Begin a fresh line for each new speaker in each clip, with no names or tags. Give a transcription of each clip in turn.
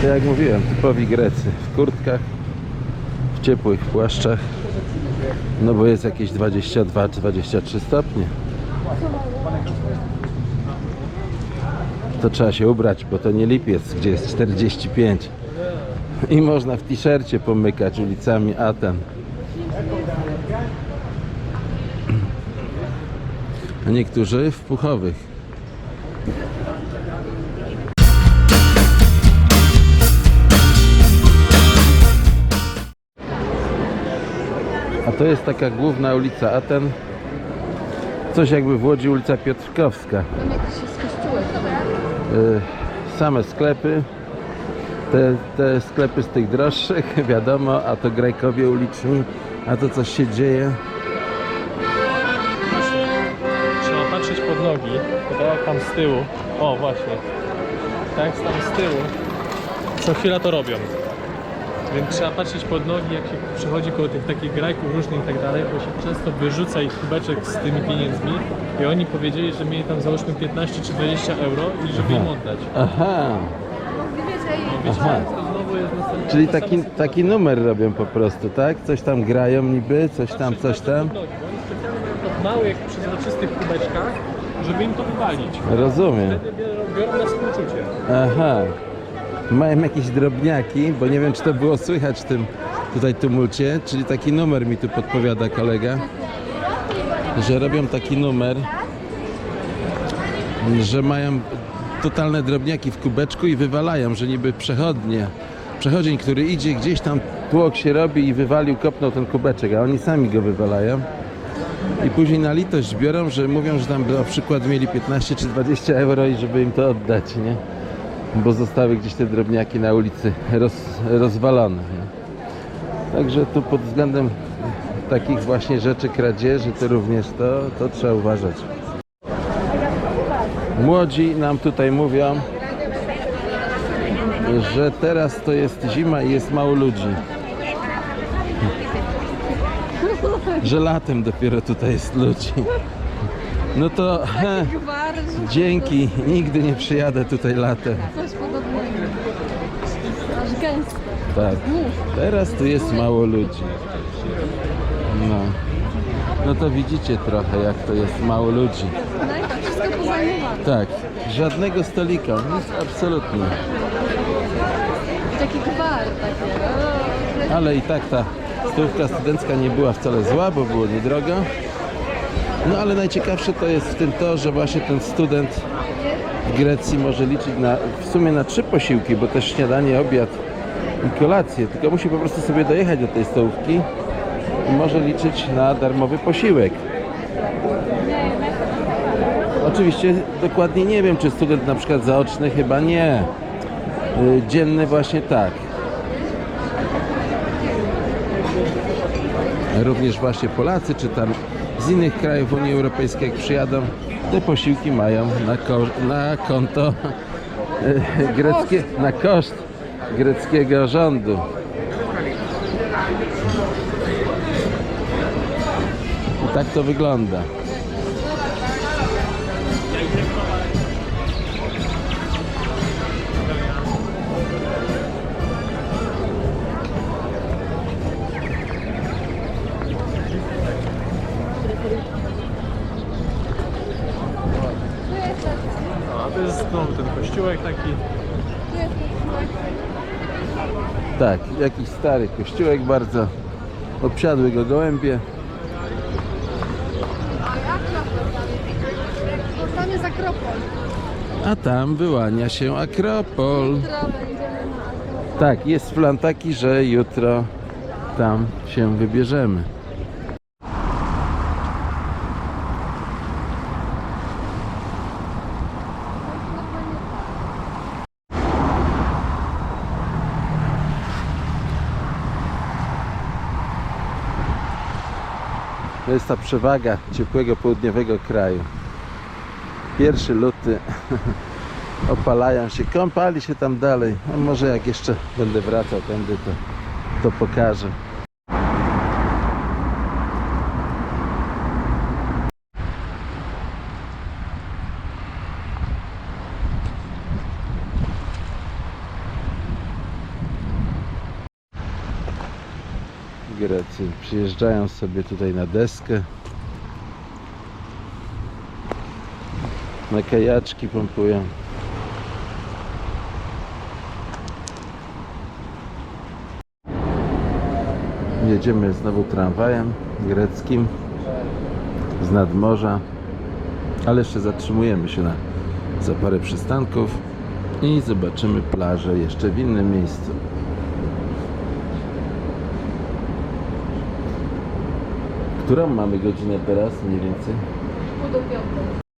To jak mówiłem, typowi Grecy. W kurtkach, w ciepłych płaszczach. No bo jest jakieś 22-23 stopnie. To trzeba się ubrać, bo to nie lipiec, gdzie jest 45. I można w t-shircie pomykać ulicami Aten. A niektórzy w puchowych. A to jest taka główna ulica Aten. Coś jakby w Łodzi ulica Piotrkowska.
Tam jakiś jest kościółek.
Y, Same sklepy. Te, te sklepy z tych droższych, wiadomo, a to Grajkowie uliczni, a to coś się dzieje.
Trzeba patrzeć pod nogi, bo tak jak tam z tyłu, o właśnie, tak jak tam z tyłu, co chwila to robią. Więc trzeba patrzeć pod nogi, jak się przechodzi koło tych takich grajków różnych i tak dalej, bo się często wyrzuca ich kubeczek z tymi pieniędzmi i oni powiedzieli, że mieli tam załóżmy 15 czy 20 euro i żeby im oddać.
Aha,
wiecie,
Aha.
to znowu jest
czyli taki, taki numer robią po prostu, tak? Coś tam grają niby, coś tam, coś tam.
Pod nogi, bo oni specjalnie pod małych, przezroczystych kubeczkach, żeby im to wywalić.
Rozumiem.
Wtedy biorą, biorą na współczucie.
Aha. Mają jakieś drobniaki, bo nie wiem, czy to było słychać w tym tutaj tumulcie, czyli taki numer mi tu podpowiada kolega, że robią taki numer, że mają totalne drobniaki w kubeczku i wywalają, że niby przechodnie, przechodzień, który idzie gdzieś tam, tłok się robi i wywalił, kopnął ten kubeczek, a oni sami go wywalają. I później na litość biorą, że mówią, że tam na przykład mieli 15 czy 20 euro i żeby im to oddać, nie? Bo zostały gdzieś te drobniaki na ulicy roz, rozwalone. Nie? Także tu pod względem takich właśnie rzeczy kradzieży to również to, to trzeba uważać. Młodzi nam tutaj mówią, że teraz to jest zima i jest mało ludzi. Że latem dopiero tutaj jest ludzi. No to
Gwar,
dzięki, nigdy nie przyjadę tutaj latem.
coś podobnego. Aż gęsto.
Tak. Teraz tu jest mało ludzi. No. No to widzicie trochę jak to jest mało ludzi.
Najpierw wszystko pozajmowane.
Tak. Żadnego stolika, nic absolutnie.
Taki gwar taki.
Ale i tak ta stówka studencka nie była wcale zła, bo było niedrogo. No ale najciekawsze to jest w tym to, że właśnie ten student w Grecji może liczyć na, w sumie na trzy posiłki, bo też śniadanie, obiad i kolację, tylko musi po prostu sobie dojechać do tej stołówki i może liczyć na darmowy posiłek. Oczywiście dokładnie nie wiem, czy student na przykład zaoczny, chyba nie. Y, Dzienny właśnie tak. Również właśnie Polacy, czy tam z innych krajów Unii Europejskiej, jak przyjadą, te posiłki mają na, na konto e, greckie, na koszt greckiego rządu. I tak to wygląda.
Kościółek taki.
Tak, jakiś stary kościółek bardzo. Obsiadły go gołębie.
Tam jest Akropol.
A tam wyłania się Akropol. Tak, jest plan taki, że jutro tam się wybierzemy. To jest ta przewaga ciepłego południowego kraju. Pierwszy luty opalają się, kąpali się tam dalej. A może jak jeszcze będę wracał tędy, to, to pokażę. Grecy przyjeżdżają sobie tutaj na deskę. Na kajaczki pompują. Jedziemy znowu tramwajem greckim z nadmorza, ale jeszcze zatrzymujemy się na, za parę przystanków i zobaczymy plażę jeszcze w innym miejscu. Którą mamy godzinę teraz mniej więcej?
Pół do piątej.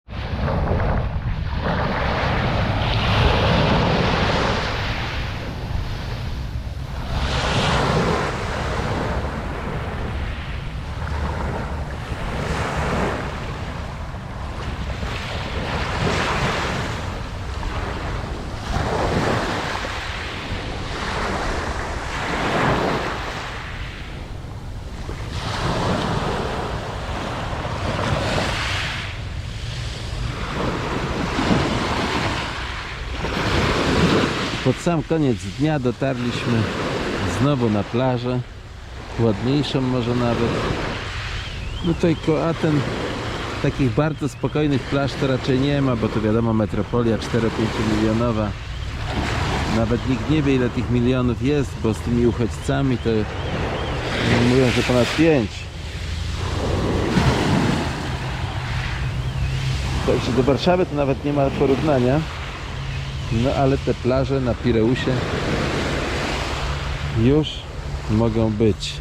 Pod sam koniec dnia dotarliśmy znowu na plażę, ładniejszą może nawet. No tutaj koło Aten takich bardzo spokojnych plaż to raczej nie ma, bo to wiadomo metropolia 4-5 milionowa. Nawet nikt nie wie ile tych milionów jest, bo z tymi uchodźcami to mówią, że ponad 5. Także do Warszawy to nawet nie ma porównania. No ale te plaże na Pireusie już mogą być.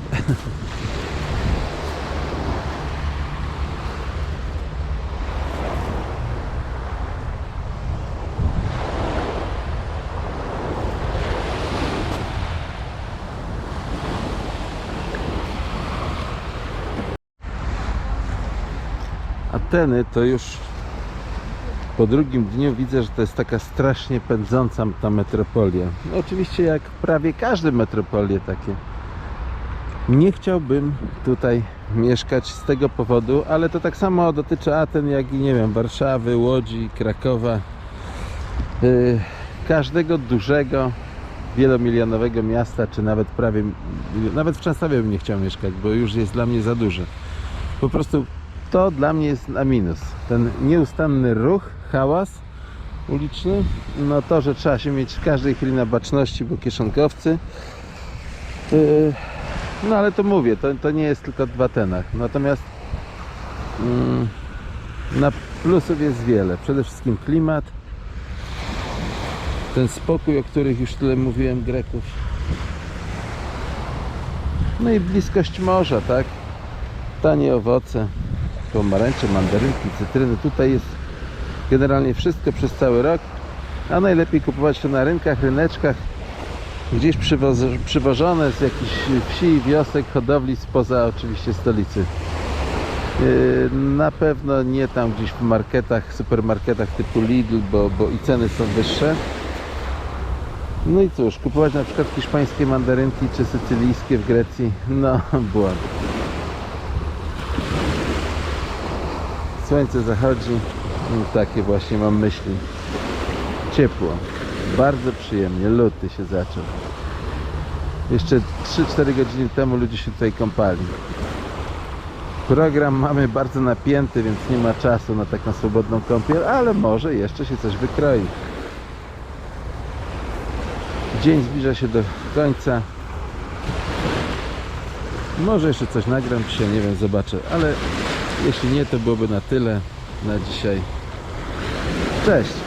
Ateny to już po drugim dniu widzę, że to jest taka strasznie pędząca ta metropolia. No, oczywiście jak prawie każde metropolie takie. Nie chciałbym tutaj mieszkać z tego powodu, ale to tak samo dotyczy Aten, jak i nie wiem, Warszawy, Łodzi, Krakowa. Yy, każdego dużego, wielomilionowego miasta, czy nawet prawie, nawet w Częstochowie bym nie chciał mieszkać, bo już jest dla mnie za duże. Po prostu to dla mnie jest na minus. Ten nieustanny ruch, hałas uliczny, no to, że trzeba się mieć w każdej chwili na baczności, bo kieszonkowcy. Yy, no ale to mówię, to, to nie jest tylko w Atenach. Natomiast mm, na plusów jest wiele. Przede wszystkim klimat, ten spokój, o których już tyle mówiłem Greków. No i bliskość morza, tak? Tanie owoce, pomarańcze, mandarynki, cytryny. Tutaj jest generalnie wszystko przez cały rok, a najlepiej kupować to na rynkach, ryneczkach, gdzieś przywożone z jakichś wsi wiosek, hodowli spoza oczywiście stolicy. Yy, Na pewno nie tam gdzieś w marketach, supermarketach typu Lidl, bo, bo i ceny są wyższe. No i cóż, kupować na przykład hiszpańskie mandarynki czy sycylijskie w Grecji, no błąd. Słońce zachodzi, takie właśnie mam myśli. Ciepło, bardzo przyjemnie, luty się zaczął. Jeszcze 3-4 godziny temu ludzie się tutaj kąpali. Program mamy bardzo napięty, więc nie ma czasu na taką swobodną kąpiel, ale może jeszcze się coś wykroi. Dzień zbliża się do końca. Może jeszcze coś nagram dzisiaj, nie wiem, zobaczę, ale jeśli nie, to byłoby na tyle na dzisiaj. Cześć!